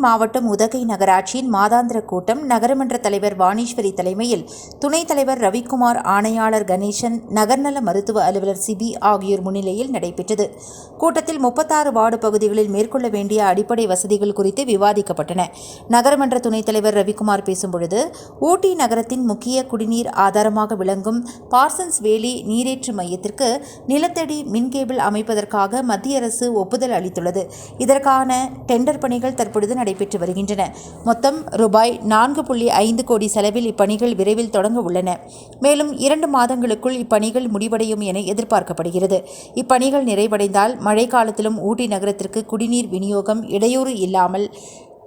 மாவட்டம் உதகை நகராட்சியின் மாதாந்திர கூட்டம் நகரமன்ற தலைவர் வாணீஸ்வரி தலைமையில் துணைத் தலைவர் ரவிக்குமார் ஆணையாளர் கணேசன் நகர்நல மருத்துவ அலுவலர் சிபி ஆகியோர் முன்னிலையில் நடைபெற்றது. கூட்டத்தில் முப்பத்தாறு வார்டு பகுதிகளில் மேற்கொள்ள வேண்டிய அடிப்படை வசதிகள் குறித்து விவாதிக்கப்பட்டன. நகரமன்ற துணைத் தலைவர் ரவிக்குமார் பேசும்பொழுது ஊட்டி நகரத்தின் முக்கிய குடிநீர் ஆதாரமாக விளங்கும் பார்சன்ஸ் வேலி நீரேற்று மையத்திற்கு நிலத்தடி மின் கேபிள் அமைப்பதற்காக மத்திய அரசு ஒப்புதல் அளித்துள்ளது. இதற்கான டெண்டர் பணிகள் தற்பொழுது நடை நடைபெற்று வருகின்றன. மொத்தம் ரூபாய் நான்கு புள்ளி ஐந்து கோடி செலவில் இப்பணிகள் விரைவில் தொடங்க உள்ளன. மேலும் இரண்டு மாதங்களுக்குள் இப்பணிகள் முடிவடையும் என எதிர்பார்க்கப்படுகிறது. இப்பணிகள் நிறைவடைந்தால் மழைக்காலத்திலும் ஊட்டி நகரத்திற்கு குடிநீர் விநியோகம் இடையூறு இல்லாமல்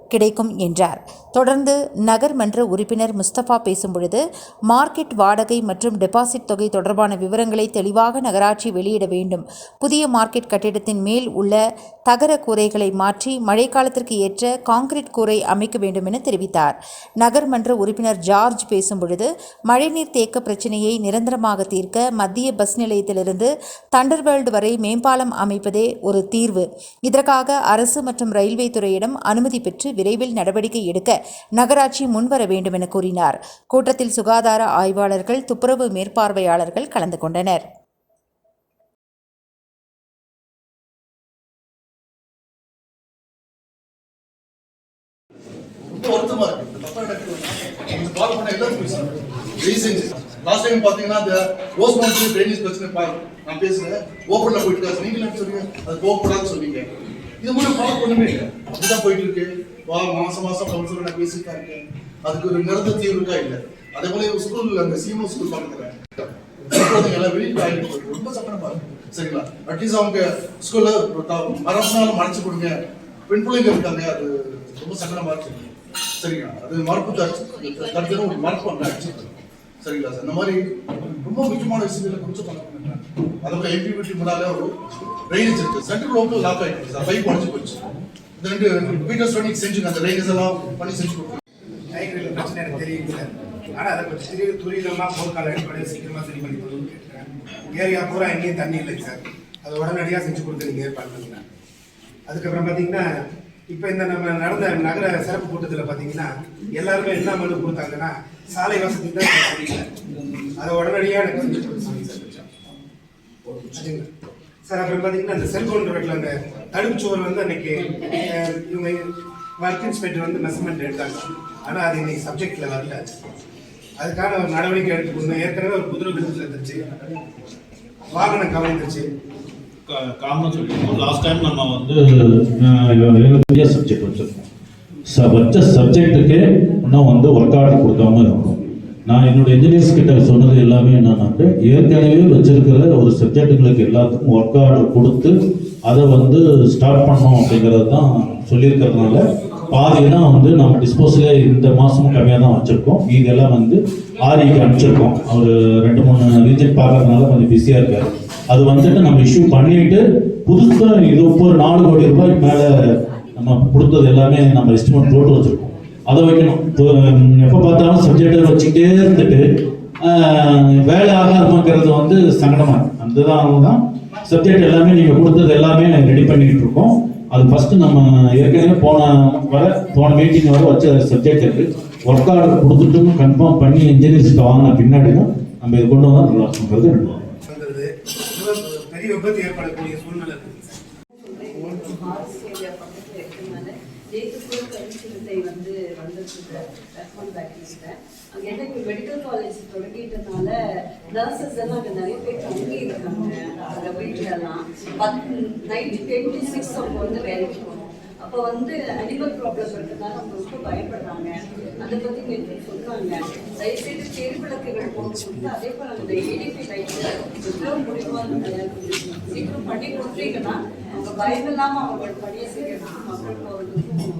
கிடைக்கும் என்றார். தொடர்ந்து நகர்மன்ற உறுப்பினர் முஸ்தபா பேசும்பொழுது மார்க்கெட் வாடகை மற்றும் டெபாசிட் தொகை தொடர்பான விவரங்களை தெளிவாக நகராட்சி வெளியிட வேண்டும். புதிய மார்க்கெட் கட்டிடத்தின் மேல் உள்ள தகர கூரைகளை மாற்றி மழைக்காலத்திற்கு ஏற்ற காங்கிரீட் கூரை அமைக்க வேண்டும் என தெரிவித்தார். நகர்மன்ற உறுப்பினர் ஜார்ஜ் பேசும்பொழுது மழைநீர் தேக்க பிரச்சினையை நிரந்தரமாக தீர்க்க மத்திய பஸ் நிலையத்திலிருந்து தண்டர்வேல்டு வரை மேம்பாலம் அமைப்பதே ஒரு தீர்வு. இதற்காக அரசு மற்றும் ரயில்வே துறையிடம் அனுமதி பெற்று விரைவில் நடவடிக்கை எடுக்க நகராட்சி முன்வர வேண்டும் என கூறினார். கூட்டத்தில் சுகாதார ஆய்வாளர்கள் துப்புரவு மேற்பார்வையாளர்கள் கலந்து கொண்டனர். வருத்தமா இருக்கு. தப்பா நடக்குது கால் பண்ண லாஸ்ட் டைம் பாத்தீங்கன்னா இந்த ரோஸ் மவுண்ட் ட்ரைனேஜ் பிரச்சனை நான் பேசுறேன் ஓப்பன்ல போயிட்டு இருக்காரு. நீங்க என்ன அது போகக்கூடாதுன்னு சொன்னீங்க இது ஃபாலோ இல்லை. அப்படிதான் போயிட்டு இருக்கு. வா மாசம் மாசம் கவுன்சிலர் நான் பேசிட்டு தான் இருக்கேன் அதுக்கு ஒரு நிரந்தர தீர்வுக்கா இல்லை. இல்ல அதே போல ஸ்கூல் அந்த சீமோ ஸ்கூல் பக்கத்துல. எல்லாம் வெளியில் ஆகிட்டு ரொம்ப சக்கரமா இருக்கு. சரிங்களா? அட்லீஸ்ட் அவங்க ஸ்கூல்ல மரம்னாலும் மறைச்சு கொடுங்க. பெண் பிள்ளைங்க இருக்காங்க. அது ரொம்ப சங்கடமா இருக்கு. சரிங்களா? அது மறுப்பு தடுத்து ஒரு மறுப்பு அங்க அடிச்சிருக்கு. சரிங்களா சார்? இந்த மாதிரி ரொம்ப முக்கியமான விஷயங்களை கொஞ்சம் பண்ண அதுக்கு எம்பி வீட்டு முன்னால ஒரு ட்ரைனேஜ் இருக்கு. சென்ட்ரல் லோக்கல் லாக் ஆயிருக்கு சார். பைப் உடஞ்சு போச்சு. இந்த ரெண்டு செஞ்சுங்க அந்த ட்ரைனேஜ் எல்லாம் பண்ணி செஞ்சு கொடுக்கணும் டைகரில் பிரச்சனை எனக்கு தெரியுது ஆனால் அதை கொஞ்சம் சிறிய துரிதமாக போர்க்கால அடிப்படையில் சீக்கிரமாக சரி பண்ணி கொடுன்னு கேட்குறேன் ஏரியா பூரா எங்கேயும் தண்ணி இல்லை சார். அதை உடனடியாக செஞ்சு கொடுத்து நீங்கள் ஏற்பாடு பண்ணுங்க. அதுக்கப்புறம் பார்த்தீங்கன்னா இப்போ இந்த நம்ம நடந்த நகர சிறப்பு கூட்டத்தில் பார்த்தீங்கன்னா எல்லாருமே என்ன மனு கொடுத்தாங்கன்னா சாலை வசதி தான் அதை உடனடியாக எனக்கு செஞ்சு கொடுக்க சொல்லி சார். அதுங்க. சார் அப்புறம் பார்த்தீங்கன்னா அந்த செல்போன் ரோட்டில் அந்த தடுப்புச்சுவர் வந்து அன்னைக்கு இவங்க ஒர்க் இன்ஸ்பெக்டர் வந்து மெஷர்மெண்ட் எடுத்தாங்க. ஆனால் அது இன்னைக்கு சப்ஜெக்டில் வரல. அதுக்கான ஒரு நடவடிக்கை எடுத்துக்கணும் ஏற்கனவே ஒரு குதிரை விழுந்து இருந்துச்சு வாகனம் கவனிந்துச்சு கா- காரணம் சொல்லியிருக்கோம் லாஸ்ட் டைம் நம்ம வந்து சப்ஜெக்ட் வச்சிருக்கோம் ச வச்ச சப்ஜெக்ட்டுக்கே இன்னும் வந்து ஒர்க் ஆர்டர் கொடுக்காம இருக்கோம் நான் என்னோட இன்ஜினியர்ஸ் கிட்ட சொன்னது எல்லாமே என்னன்னாக்க ஏற்கனவே வச்சிருக்கிற ஒரு சப்ஜெக்டுகளுக்கு எல்லாத்துக்கும் ஒர்க் ஆர்டர் கொடுத்து அதை வந்து ஸ்டார்ட் பண்ணோம் அப்படிங்கிறது தான் சொல்லியிருக்கிறதுனால பாதினா வந்து நம்ம டிஸ்போசலே இந்த மாதமும் கம்மியாக தான் வச்சுருக்கோம். இதெல்லாம் வந்து ஆரிக்கு அனுப்பிச்சிருக்கோம். அவர் ரெண்டு மூணு ரீஜன் பார்க்கறதுனால கொஞ்சம் பிஸியாக இருக்காரு. அது வந்துட்டு நம்ம இஷ்யூ பண்ணிட்டு புதுசாக இது ஒவ்வொரு ஒரு நாலு கோடி ரூபாய்க்கு மேலே நம்ம கொடுத்தது எல்லாமே நம்ம எஸ்டிமேட் போட்டு வச்சுருக்கோம். அதை வைக்கணும். இப்போ எப்போ பார்த்தாலும் சப்ஜெக்டை வச்சுக்கிட்டே இருந்துட்டு வேலை ஆகாதுமாங்கிறது வந்து சங்கடமா இருக்கு. அதுதான் தான் சப்ஜெக்ட் எல்லாமே நீங்கள் கொடுத்தது எல்லாமே ரெடி பண்ணிட்டு இருக்கோம். அது ஃபர்ஸ்ட் நம்ம ஏற்கனவே போன வர போன மீட்டிங் வர வச்ச சப்ஜெக்ட் இருக்கு. ஒர்க் ஆர்டர் கொடுத்துட்டும் கன்ஃபார்ம் பண்ணி இன்ஜினியர்ஸ்க்கு வாங்கின பின்னாடி தான் நம்ம இது கொண்டு வந்தால் நல்லா இருக்குங்கிறது பெரிய விபத்து ஏற்படக்கூடிய சூழ்நிலை கருச்சிருந்தை வந்து வந்திருக்கு ரெஸ்பான்ஸ் அங்கே என்ன இப்போ மெடிக்கல் காலேஜ் தொடங்கிட்டனால நர்சஸ் எல்லாம் அங்கே நிறைய பேர் தங்கி இருக்காங்க அந்த வீட்டிலலாம் பத்து நைட்டு டென் சிக்ஸ் அவங்க வந்து வேலைக்கு போகணும் அப்போ வந்து அனிமல் ப்ராப்ளம் இருக்கிறதுனால அவங்க ரொம்ப பயப்படுறாங்க. அதை பற்றி நேற்று சொன்னாங்க தயவுசெய்து தெரு விளக்குகள் போட்டு கொடுத்து அதே போல் அந்த ஏடிபி லைட்டில் எவ்வளோ முடியுமோ சீக்கிரம் பண்ணி கொடுத்தீங்கன்னா அவங்க பயம் இல்லாம அவங்க பணியை செய்யணும். மக்கள் போகிறதுக்கும்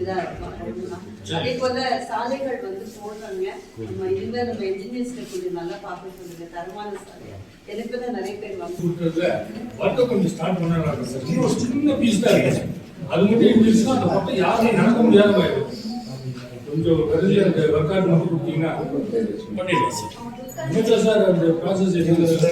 இதா இருக்கும் அதே போல சாலைகள் வந்து போடுறாங்க. நம்ம இனிமேல் நம்ம இன்ஜினியர்ஸ்க்கு கொஞ்சம் நல்லா பார்க்க சொல்லுங்க. தரமான சாலை. எனக்கு தான் நிறைய பேர் வந்து கொஞ்சம் ஸ்டார்ட் பண்ணாங்க சார். சின்ன பீஸ் தான் இருக்கு. அது மட்டும் இருந்துச்சுன்னா அந்த பக்கம் யாருமே நடக்க முடியாத மாதிரி கொஞ்சம் கருதியா அந்த ஒர்க் ஆர்டர் மட்டும் கொடுத்தீங்கன்னா பண்ணிடலாம் சார். என்னச்சா சார் அந்த ப்ராசஸ் சார், வெட்டி சிறுத்தை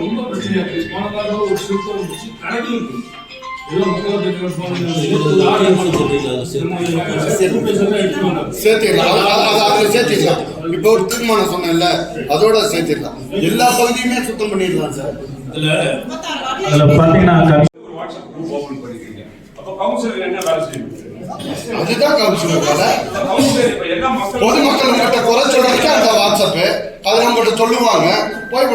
ரொம்ப பிரச்சனையா இருக்கு போன ஒரு சிறுத்தை வந்துச்சு கணக்கு இருக்கு சேர்த்திடலாம். இப்போ ஒரு தீர்மானம் சொன்னேன்ல அதோட சேர்த்திடலாம். எல்லா பகுதியுமே சுத்தம் பண்ணிடலாம் சார். இதுல பாத்தீங்கன்னா ஒரு வாட்ஸ்அப் குரூப் ஓபன் அப்ப கவுன்சிலர் என்ன வேலை செய்யும்? அதுதான் கவுன்சிலர் வேலை. பொதுமக்கள் கிட்ட குறை சொல்றதுக்கு அந்த வாட்ஸ்அப்பு அதை நம்மகிட்ட சொல்லுவாங்க. போய்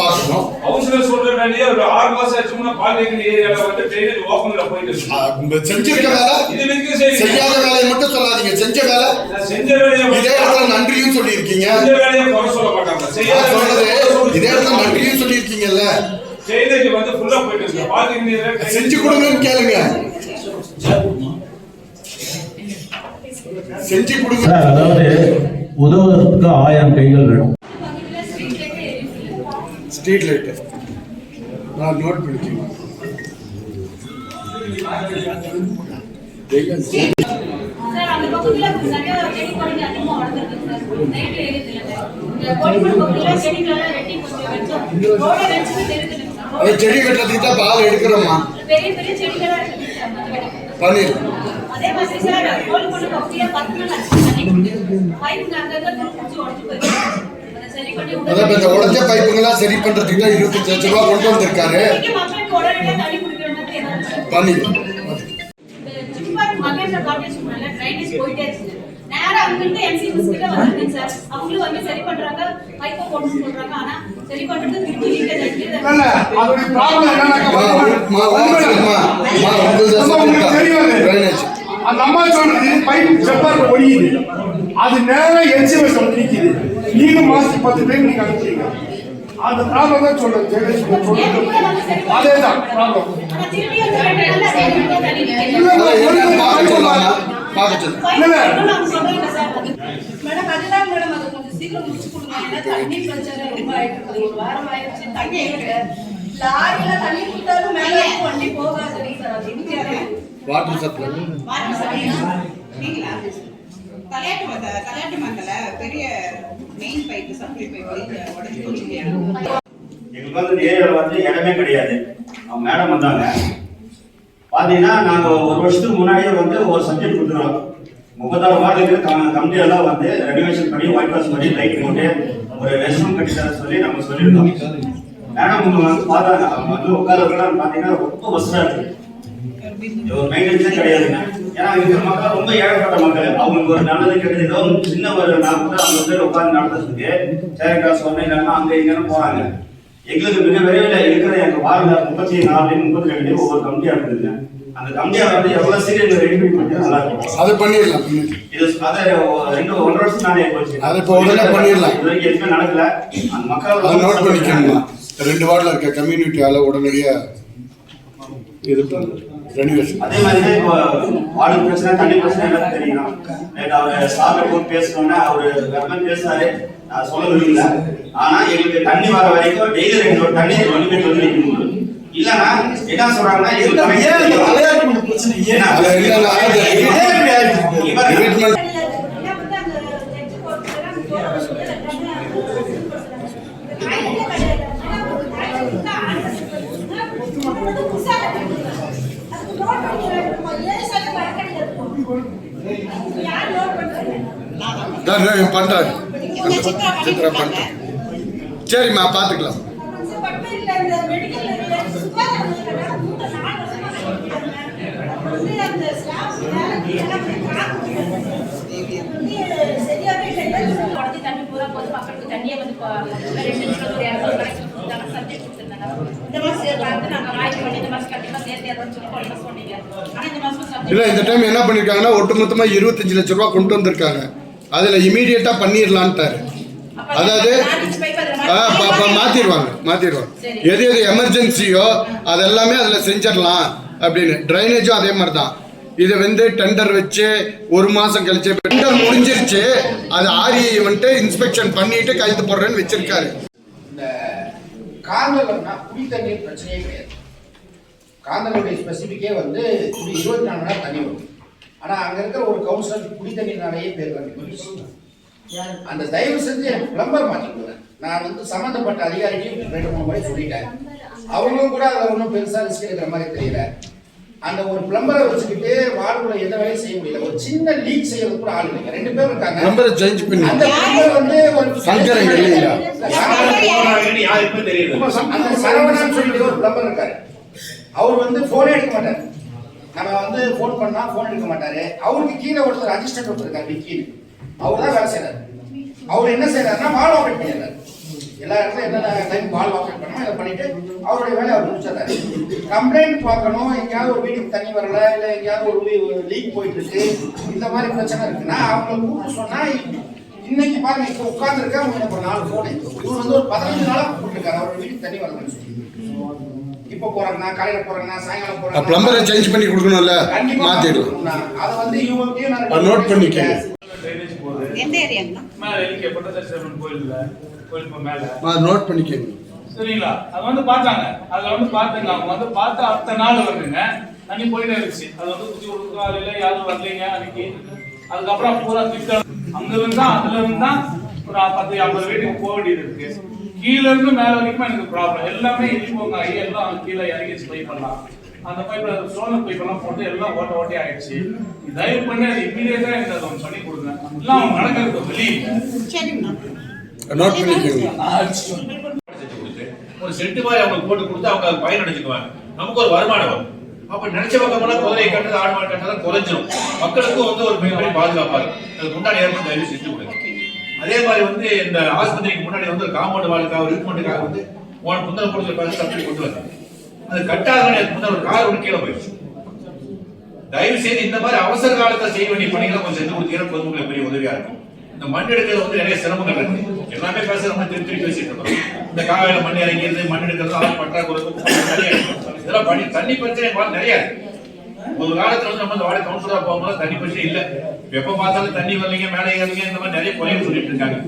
பார்க்கணும் கவுன்சிலர் சொல்ற வேலையே ஒரு ஆறு மாசம் ஆச்சுன்னா பாலிடெக்னிக் ஏரியால வந்து ட்ரெயினேஜ் ஓபன்ல போயிட்டு செஞ்சிருக்க வேலை இது வரைக்கும் செய்யாத வேலையை மட்டும் சொல்லாதீங்க. செஞ்ச வேலை செஞ்ச வேலையை இதே இடத்துல நன்றியும் சொல்லியிருக்கீங்க. செஞ்ச வேலையை குறை சொல்ல மாட்டாங்க. செய்யாத சொல்றது இதே இடத்துல நன்றியும் சொல்லியிருக்கீங்கல்ல. ட்ரெயினேஜ் வந்து ஃபுல்லா போயிட்டு இருக்கு. பாலிடெக்னிக் செஞ்சு கொடுங்கன்னு கேளுங்க செஞ்சு கொடுங்க சார் அதாவது உதவுவதற்கு ஆயிரம் கைகள் வேணும். ஸ்ட்ரீட் லைட்டு நான் நோட் பண்ணிக்கிறேன். செடி வெட்டுறதுக்கு தான் பால் எடுக்கிறோமா? பெரிய பெரிய செடிகளா இருக்குது பண்ணி அதான் இந்த உடஞ்ச பைப்புங்கெல்லாம் சரி பண்றதுக்கு தான் இருபத்தஞ்சு லட்ச ரூபா கொண்டு வந்திருக்காரு. மேல ட்ரைனேஜ் போயிட்டே அங்கிருந்து எம்சிஎஸ் கிட்ட வந்துருக்கு சார் அவங்களும் வந்து சரி பண்றாங்க பைப்பை போட்டு சொல்றாங்க ஆனா சரி பண்றது திருப்பி தான் அது. அந்த அம்மா சொன்னது பைப் செப்பார் ஒடியுது அது நேரா எச்சிஎஸ் வந்து நிக்குது நீங்க மாசத்துக்கு பத்து டைம் நீங்க அனுப்புறீங்க அந்த ப்ராப்ளம் தான் சொல்றேன் சொல்றது அதேதான் ப்ராப்ளம் பார்க்க அது மேடம் அதுதான் மேடம் அது கொஞ்சம் சீக்கிரம் முடிச்சு கொடுங்க. ஏன்னா தண்ணி பிரச்சனை ரொம்ப ஆயிட்டு இருக்குது ஒரு வாரம் ஆயிடுச்சு தண்ணி லாரியில தண்ணி கொடுத்தாலும் மேல வண்டி போகாது. சார் அது இருக்கு வாட்டர் சப்ளை நீங்களா கல்யாட்டு மந்த கல்யாட்டு மந்தல பெரிய மெயின் பைப்பு சப்ளை பைப்பு உடஞ்சி போச்சு எங்களுக்கு வந்து ஏரியாவில் வந்து இடமே கிடையாது. அவங்க மேடம் வந்தாங்க. பார்த்தீங்கன்னா நாங்கள் ஒரு வருஷத்துக்கு முன்னாடியே வந்து ஒரு சப்ஜெக்ட் கொடுத்துருவோம் முப்பத்தாறு வார்டுக்கு கமிட்டி எல்லாம் வந்து ரெனோவேஷன் பண்ணி ஒயிட் வாஷ் பண்ணி லைட் போட்டு ஒரு ரெஸ்ட்ரூம் கட்டி தர சொல்லி நம்ம சொல்லியிருந்தோம் மேடம் அவங்க வந்து பார்த்தாங்க. அவங்க வந்து உட்காரலாம் பார்த்தீங்கன்னா ரொம்ப வசதியாக இருக்கு. ஒரு மைண்டே கிடையாதுங்க. ஏன்னா இங்க இருக்கிற மக்கள் ரொம்ப ஏழைப்பட்ட மக்கள். அவங்களுக்கு ஒரு நல்லது கெட்டது ஏதோ சின்ன ஒரு நாற்பது அவங்க பேர் உட்காந்து நடத்துறதுக்கு சேரி காசு ஒன்று இல்லைன்னா அங்கே இங்கன்னு போறாங்க. எங்களுக்கு மிக விரைவில் இருக்கிற எங்க வார்டுல முப்பத்தி நாலு முப்பத்தி ரெண்டு ஒவ்வொரு கமிட்டியா இருக்குதுங்க. அந்த கமிட்டியா வந்து எவ்வளவு சீரியல் ரெடி பண்ணி நல்லா இருக்கும். அது பண்ணிடலாம். இது அதை ரெண்டு ஒன்றரை வருஷம் நானே போச்சு. அதை இப்ப உடனே பண்ணிடலாம். இது வரைக்கும் எதுவுமே நடக்கல. அந்த மக்கள் நோட் பண்ணிக்கணுமா? ரெண்டு வார்டில் இருக்க கம்யூனிட்டியால உடனடியா இது ரெனிவேஷன் அதே மாதிரி இப்போ வார்டு பிரச்சனை தண்ணி பிரச்சனை எல்லாம் தெரியும். அவர் சார்ல போய் பேசணும்னா அவரு வெப்பன் பேசினாரு. நான் சொல்ல விரும்பல ஆனா எங்களுக்கு தண்ணி வர வரைக்கும் டெய்லி ரெண்டு தண்ணி நிற்கும் இல்லைன்னா என்ன சொல்றாங்கன்னா தான் நான் பண்றேன் சித்ரா பண்றேன் சரிம்மா பார்த்துக்கலாம் பட்மையில இந்த மெடிக்கல் சுகாதார மூத்த நாலு வருஷமா கட்டிருக்காங்க வந்து அந்த ஸ்டாஃப் வேலைக்கு எல்லாம் போய் பார்க்கணும் வந்து சரியாவே இல்லை உடஞ்சி தண்ணி பூரா போது மக்களுக்கு தண்ணியை வந்து இப்போ ரெண்டு நிமிஷம் ஒரு இரநூறு கணக்கு கொடுத்தாங்க சப்ஜெக்ட் கொடுத்துருந்தாங்க இந்த மாதம் சேர்த்து நாங்கள் ஆய்வு பண்ணி இந்த மாதம் கண்டிப்பாக சேர்த்து இரநூறு சொல்லி போன மாதம் சொன்னீங்க ஆனால் இந்த மாதம் இல்ல இந்த டைம் என்ன பண்ணிருக்காங்கன்னா ஒட்டுமொத்தமா இருபத்தஞ்சு லட்ச ரூபா கொண்டு வந்திருக்காங்க. அதுல இமீடியட்டா பண்ணிடலான்ட்டாரு அதாவது ஆ, ப- ப- மாத்திடுவாங்க மாத்திடுவாங்க எது எது எமர்ஜென்சியோ அதெல்லாமே அதுல செஞ்சிடலாம் அப்படின்னு. ட்ரைனேஜும் அதே மாதிரி தான் இதை வந்து டெண்டர் வச்சு ஒரு மாசம் கழிச்சு டெண்டர் முடிஞ்சிருச்சு அது ஆர்இ வந்துட்டு இன்ஸ்பெக்ஷன் பண்ணிட்டு கைது போடுறேன்னு வச்சிருக்காரு. இந்த காந்தலம்னா குடி தண்ணீர் பிரச்சனையே கிடையாது. காந்தலுடைய ஸ்பெசிஃபிக்கே வந்து குடி இருபத்தி நாலு நேரம் தண்ணி வரும். ஆனால் அங்கே இருக்கிற ஒரு கவுன்சிலர் குடி தண்ணீர்னாலேயே பேர் வாங்கி அந்த தயவு செஞ்சு எனக்கு பிளம்பர் மாற்றி நான் வந்து சம்மந்தப்பட்ட அதிகாரிக்கு ரெண்டு மூணு முறை சொல்லிட்டேன். அவங்களும் கூட அதை ஒன்றும் பெருசாக ரிஸ்க் எடுக்கிற மாதிரி தெரியல. அந்த ஒரு பிளம்பரை வச்சுக்கிட்டு வார்டுல எந்த வேலையும் செய்ய முடியல. ஒரு சின்ன லீக் செய்யறது கூட ஆள் இல்லைங்க. ரெண்டு பேர் இருக்காங்க. நம்பரை சேஞ்ச் பண்ணி. அந்த பிளம்பர் வந்து ஒரு சங்கரன் இல்லைங்களா? போனாங்கன்னு யாருக்குமே தெரியுது. அந்த சரவணன் சொல்லிட்டு ஒரு பிளம்பர் இருக்காரு. அவர் வந்து போனே எடுக்க மாட்டாரு. நம்ம வந்து ஃபோன் பண்ணா ஃபோன் எடுக்க மாட்டாரு. அவருக்கு கீழே ஒருத்தர் அசிஸ்டன்ட் ஒருத்தர் இருக்காரு விக்கின்னு. அவர் தான் வேலை செய்யறாரு அவர் என்ன செய்யறாருன்னா வால் ஆப்ரேட் பண்ணிடுறாரு. எல்லா இடத்துல என்னென்ன டைம் வால் ஆப்ரேட் பண்ணணுமோ இதை பண்ணிட்டு அவருடைய வேலையை அவர் முடிச்சிடுறாரு. கம்ப்ளைண்ட் பார்க்கணும் எங்கேயாவது ஒரு வீட்டுக்கு தண்ணி வரல இல்ல எங்கேயாவது ஒரு லீக் போயிட்டு இருக்கு இந்த மாதிரி பிரச்சனை இருக்குன்னா அவங்களை கூப்பிட்டு சொன்னா இன்னைக்கு பாருங்க இப்ப உட்கார்ந்து இருக்க உங்களுக்கு ஒரு நாலு போன் இவர் வந்து ஒரு பதினஞ்சு நாளா கூப்பிட்டுருக்காரு அவர் வீட்டுக்கு தண்ணி வரலன்னு சொல்லி இப்ப போறாங்கன்னா காலையில போறாங்கன்னா சாயங்காலம் போறாங்கன்னா பிளம்பரை சேஞ்ச் பண்ணி கொடுக்கணும்ல கொடுக்கணும். அதை வந்து நான் நோட் போகுது. எந்த ஏரியாங்கண்ணா மேல இருக்கு பட்டதர்சனம் இப்ப மேல. நோட் பண்ணிக்கங்க. சரிங்களா? அது வந்து பார்த்தாங்க. அதுல வந்து பார்த்துங்க. அவங்க வந்து பார்த்து அடுத்த நாள் வந்துங்க தண்ணி போயிட்டே இருந்துச்சு. அது வந்து குச்சி கொடுக்க காலையில யாரும் வரலைங்க அன்னைக்கு. அதுக்கப்புறம் பூரா திட்டம் அங்க இருந்தா அதுல இருந்தா ஒரு பத்து ஐம்பது வீட்டுக்கு போக வேண்டியது இருக்கு. கீழ இருந்து மேல வரைக்கும் எனக்கு ப்ராப்ளம் எல்லாமே இடிப்போங்க ஆகி எல்லாம் கீழே இறங்கி பைப் பண்ணலாம். அந்த பைப்ல சோழர் பைப் எல்லாம் போட்டு எல்லாம் ஓட்ட ஓட்டே ஆயிடுச்சு. தயவு பண்ணி அது இமீடியட்டா எனக்கு அதை ஒண்ணு பண்ணி கொடுங்க. எல்லாம் அவங்க நடக்கிறது வெளியே நோட் பண்ணிக்கங்க ஒரு செட்டு மாதிரி அவங்களுக்கு போட்டு கொடுத்து அவங்க பயன் அடைஞ்சுக்குவாங்க நமக்கு ஒரு வருமானம் வரும். அப்ப நினைச்ச பக்கமெல்லாம் குதிரை கட்டுறது ஆடு மாடு கட்டுறது குறைஞ்சிரும். மக்களுக்கும் வந்து ஒரு மிகப்பெரிய பாதுகாப்பா இருக்கும். அதுக்கு முன்னாடி ஏற்படும் தயவு செஞ்சு கொடுங்க. அதே மாதிரி வந்து இந்த ஆஸ்பத்திரிக்கு முன்னாடி வந்து ஒரு காம்பவுண்ட் வாழ்க்காக ஒரு ட்ரீட்மெண்ட்டுக்காக வந்து உன் புந்தர பொருட்கள் பார்த்து சப்சிடி கொண்டு வந்தாங்க. அது கட்டாத முன்னாடி ஒரு கார் ஒரு கீழே போயிடுச்சு. தயவு செய்து இந்த மாதிரி அவசர காலத்துல செய்ய வேண்டிய பணிகளை கொஞ்சம் செஞ்சு கொடுத்தீங்கன்னா பொதுமக்களுக்கு பெரிய உதவியா இருக்கும். இந்த மண் எடுக்கிறது வந்து நிறைய சிரமங்கள் இருக்கு. எல்லாமே பேசுறோம் திருப்பி திருப்பி பேசிட்டு இருக்கோம். இந்த காலையில மண் இறங்கிறது மண் எடுக்கிறது ஆள் பற்றாக்குறை நிறைய இதெல்லாம் பண்ணி தண்ணி பிரச்சனை நிறைய ஒரு காலத்துல வந்து நம்ம இந்த வாடகை கவுன்சிலரா போகும்போது தண்ணி பிரச்சனை இல்ல. எப்ப பார்த்தாலும் தண்ணி வரலைங்க மேலே ஏறலைங்க இந்த மாதிரி நிறைய குறைகள் சொல்லிட்டு இருக்காங்க.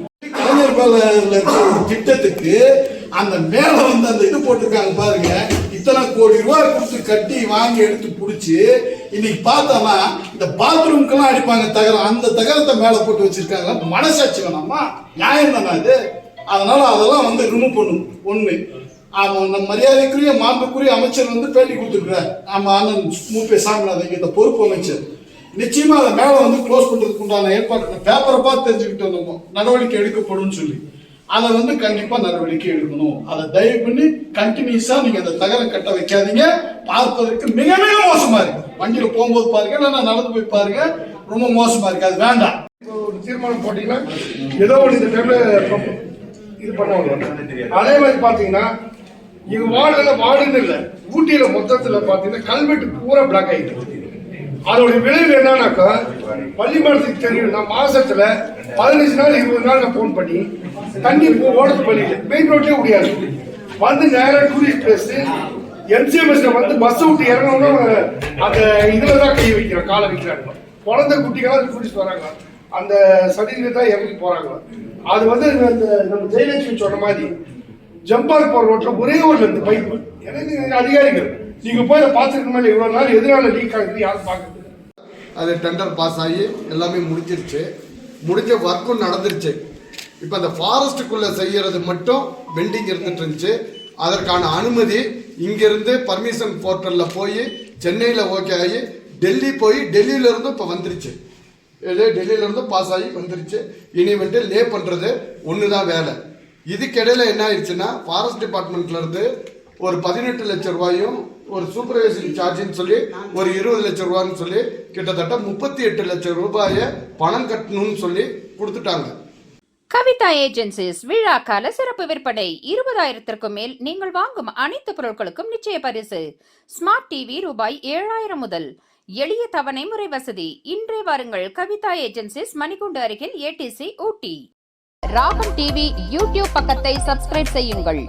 கலைஞர் ஒரு திட்டத்துக்கு அந்த மேல வந்து அந்த இது போட்டிருக்காங்க பாருங்க. இத்தனை கோடி ரூபாய் கொடுத்து கட்டி வாங்கி எடுத்து பிடிச்சி இன்னைக்கு பார்த்தோம்னா இந்த பாத்ரூம்க்கெல்லாம் அடிப்பாங்க தகரம் அந்த தகரத்தை மேல போட்டு வச்சிருக்காங்க. மனசாட்சி வேணாமா? நியாயம் தானே அது? அதனால அதெல்லாம் வந்து ரிமூவ் பண்ணும் ஒண்ணு. அவன் நம்ம மரியாதைக்குரிய மாண்புக்குரிய அமைச்சர் வந்து பேட்டி கொடுத்துருக்கிறார். நம்ம அண்ணன் மூப்பே சாமிநாதன் இந்த பொறுப்பு அமைச்சர். நிச்சயமா அதை மேலே வந்து க்ளோஸ் பண்றதுக்கு உண்டான ஏற்பாடு பேப்பரை பார்த்து தெரிஞ்சுக்கிட்டு வந்தோம் நடவடிக்கை எடுக்கப்படும் சொல்லி. அதை வந்து கண்டிப்பா நடவடிக்கை எடுக்கணும். அதை தயவு பண்ணி கண்டினியூஸா நீங்க அந்த தகரம் கட்ட வைக்காதீங்க. பார்ப்பதற்கு மிக மிக மோசமா இருக்கு. வண்டியில போகும்போது பாருங்க இல்லைன்னா நடந்து போய் பாருங்க ரொம்ப மோசமா இருக்கு. அது வேண்டாம். ஒரு தீர்மானம் போட்டீங்கன்னா ஏதோ ஒரு இந்த டைம்ல இது பண்ணுவாங்க. அதே மாதிரி பாத்தீங்கன்னா இங்க வார்டுல வார்டுன்னு இல்லை ஊட்டியில மொத்தத்துல பாத்தீங்கன்னா கல்வெட்டு பூரா பிளாக் ஆயிட்டு அதோட விளைவு என்னன்னாக்கா பள்ளிமரத்துக்கு தெரியும். நான் மாசத்துல பதினஞ்சு நாள் இருபது நாள் நான் போன் பண்ணி தண்ணி ஓடத்து ஓடுறது மெயின் ரோட்லயே முடியாது வந்து நேரம் டூரிஸ்ட் பிளேஸ் எம்சிஎம்எஸ்ல வந்து பஸ் விட்டு இறங்கணும்னா அந்த இதுல தான் கை வைக்கிறான் காலை வைக்கிறாங்க குழந்தை குட்டிகளாம் டூரிஸ்ட் வராங்க. அந்த சர்டிஃபிகேட் தான் இறங்கி போறாங்க. அது வந்து இந்த நம்ம ஜெயலட்சுமி சொன்ன மாதிரி ஜம்பார் போற ரோட்ல ஒரே ஒரு பைப் எனக்கு அதிகாரிகள் நீங்க போய் அதை பார்த்துருக்க இவ்வளவு நாள் எதிரால லீக் ஆகுது யாரும் பார்க்கறது அது டெண்டர் பாஸ் ஆகி எல்லாமே முடிஞ்சிருச்சு. முடிஞ்ச ஒர்க்கும் நடந்துருச்சு. இப்போ அந்த ஃபாரஸ்ட்டுக்குள்ளே செய்யறது மட்டும் பெண்டிங் இருந்துட்டு இருந்துச்சு. அதற்கான அனுமதி இங்கிருந்து பர்மிஷன் போர்ட்டலில் போய் சென்னையில் ஓகே ஆகி டெல்லி போய் டெல்லியிலேருந்து இப்போ வந்துருச்சு. இது டெல்லியிலேருந்து பாஸ் ஆகி வந்துருச்சு. இனி வந்துட்டு லே பண்ணுறது ஒன்று தான் வேலை. இதுக்கிடையில் என்ன ஆயிடுச்சுன்னா ஃபாரஸ்ட் டிபார்ட்மெண்ட்லேருந்து ஒரு பதினெட்டு லட்சம் ரூபாயும் ஒரு சூப்பர்வைசிங் சார்ஜின்னு சொல்லி ஒரு இருபது லட்சம் ரூபான்னு சொல்லி கிட்டத்தட்ட முப்பத்தி எட்டு லட்சம் ரூபாயை பணம் கட்டணும்னு சொல்லி கொடுத்துட்டாங்க. கவிதா ஏஜென்சிஸ் விழா கால சிறப்பு விற்பனை. இருபதாயிரத்திற்கும் மேல் நீங்கள் வாங்கும் அனைத்து பொருட்களுக்கும் நிச்சய பரிசு. ஸ்மார்ட் டிவி ரூபாய் ஏழாயிரம் முதல். எளிய தவணை முறை வசதி. இன்றே வாருங்கள் கவிதா ஏஜென்சிஸ் மணிகுண்டு அருகில் ஏடிசி ஊட்டி. ராகம் டிவி யூடியூப் பக்கத்தை சப்ஸ்கிரைப் செய்யுங்கள்.